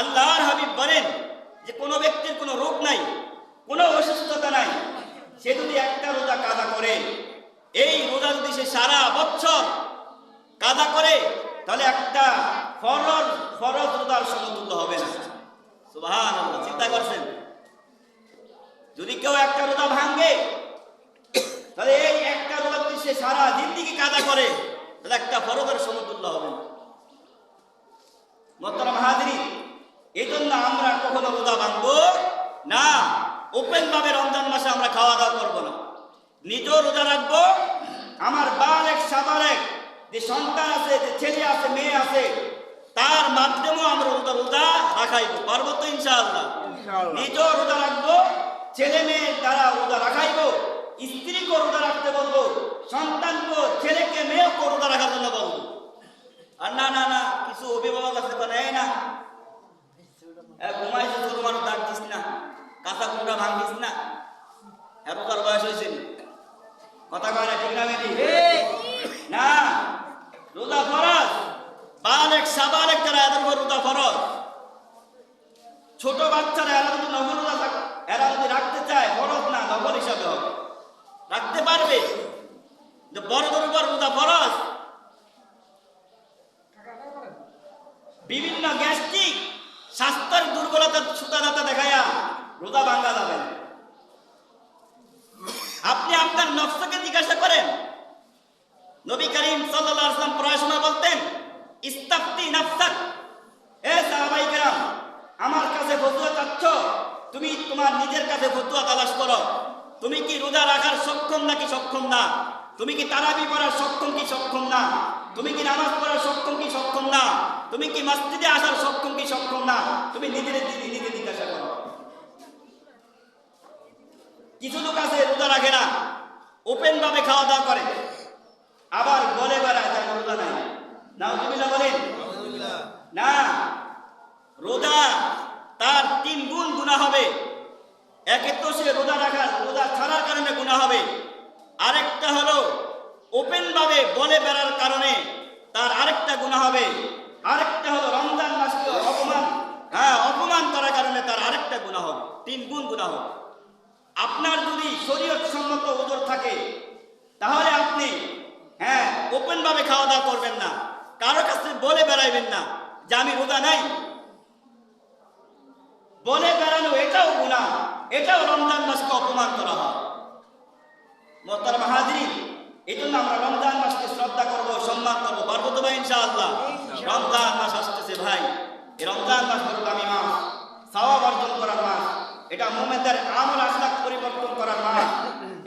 আল্লাহর হাবিব বলেন যে কোনো ব্যক্তির কোনো রোগ নাই, কোনো অসুস্থতা নাই। সে যদি একটা রোজা কাদা করে, এই রোজা যদি সে সারা বছর কাদা করে, তাহলে একটা ফরজ ফরজ রোজার সমতুল্য হবে না। সুবহান চিন্তা করছেন? যদি কেউ একটা রোজা ভাঙ্গে তাহলে এই একটা রোজা যদি সে সারা জিন্দিগি কাদা করে, তাহলে একটা ফরজের সমতুল্য হবে না। মোহতারাম হাজরি এই জন্য আমরা কখনো রোজা ভাঙবো না। ওপেন ভাবে রমজান মাসে আমরা খাওয়া দাওয়া করব না। নিজেও রোজা রাখব। আমার বালেক সাবালেক যে সন্তান আছে যে ছেলে আছে মেয়ে আছে তার মাধ্যমেও আমরা রোজা রোজা রাখাইব। পারব তো ইনশাআল্লাহ। নিজেও রোজা রাখব। ছেলে মেয়ে তারা রোজা রাখাইব স্ত্রীকে রোজা রাখতে বলব সন্তানকে ছেলেকে মেয়েকে রোজা রাখার জন্য বলব আর না না না কিছু অভিভাবক আছে বলে এই না এ ঘুমাইছে তো তোমার দাগ দিস না কাঁচা কুমড়া ভাঙিস না এত তার বয়স হয়েছে নি? কথা কয় না ঠিক না বেটি না রোজা ফরজ বালেক একটা এদের উপর রোজা ফরজ। ছোট বাচ্চারা এরা যদি নফল রোজা থাক- এরা যদি রাখতে চায়, ফরজ না নফল হিসাবে হবে। রাখতে পারবে যে বড়দের উপর রোজা ফরজ। বিভিন্ন গ্যাস্ট্রিক, স্বাস্থ্যের দুর্বলতার সুতাদাতা দেখায়া রোজা ভাঙ্গা যাবে না। তোমার নিজের কাছে ফতুয়া তালাশ করো। তুমি কি রোজা রাখার সক্ষম নাকি সক্ষম না? তুমি কি তারাবি পড়ার সক্ষম কি সক্ষম না? তুমি কি নামাজ পড়ার সক্ষম কি সক্ষম না? তুমি কি মসজিদে আসার সক্ষম কি সক্ষম না? তুমি নিজের নিজেকে জিজ্ঞাসা করো। কিছু লোক আছে রোজা রাখে না। ওপেন ভাবে খাওয়া দাওয়া করে। আবার বলে বেড়ায় তার রোজা নাই। নাউজুবিল্লাহ বলেন। না রোজা তার তিন গুণ গুণা হবে। একে তো সে রোজা রাখার, রোজা ছাড়ার কারণে গুণা হবে। আরেকটা হলো ওপেন ভাবে বলে বেড়ার কারণে তার আরেকটা গুণা হবে। আরেকটা হলো, রমজান মাসকে অপমান? হ্যাঁ অপমান করার কারণে তার আরেকটা গুণা হবে। তিন গুণ গুণা হবে। আপনার যদি শরীয়ত সম্মত ওজোর থাকে, তাহলে আপনি হ্যাঁ ওপেন ভাবে খাওয়া দাওয়া করবেন না। কারও কাছে বলে বেড়াইবেন না যে, আমি রোজা নাই। বলে বেড়ানো এটাও এটাও রমজান মাসকে অপমান করা হয়। মোহতারাম হাজরিন এই জন্য আমরা রমজান মাসকে শ্রদ্ধা করব, সম্মান করব পারব তো ভাই ইনশাআল্লাহ। রমজান মাস আসতেছে ভাই। এই রমজান মাস হলো দামি মাস, সওয়াব অর্জন করার মাস। এটা মোমেনদের আমল আখলাক পরিবর্তন করার মাস।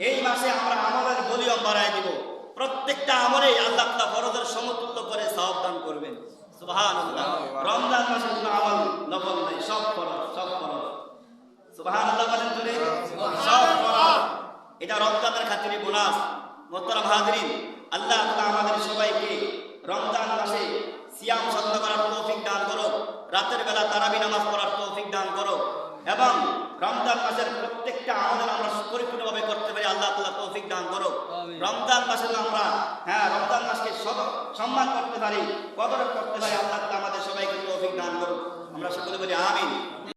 এই মাসে আমরা আমলের ভলিউম বাড়ায় দিব। প্রত্যেকটা আমলেই আল্লাহ তাআলা ফরজের সমতুল্য করে সওয়াব দান করবেন। সুবহানাল্লাহ। রমজান মাসে কোনো আমল নফল নাই, সব ফরজ সব ফরজ সুবহানাল্লাহ বলেন তুলে সব ফরজ এটা রমজানের খাতিরে বোনাস মোহতারাম হাজরিন আল্লাহ তাআলা আমাদের সবাইকে রমজান মাসে সিয়াম সত্য করার তৌফিক দান করো রাতের বেলা তারাবি নামাজ পড়ার তৌফিক দান করো এবং রমজান মাসের প্রত্যেকটা আমাদের আমরা পরিপূর্ণভাবে করতে পারি আল্লাহ তাআলা তৌফিক দান করো রমজান মাসে আমরা হ্যাঁ রমজান মাসকে সম্মান করতে পারি কদর করতে পারি আল্লাহ তাআলা আমাদের সবাইকে তৌফিক দান করো আমরা সকলে বলি আমিন।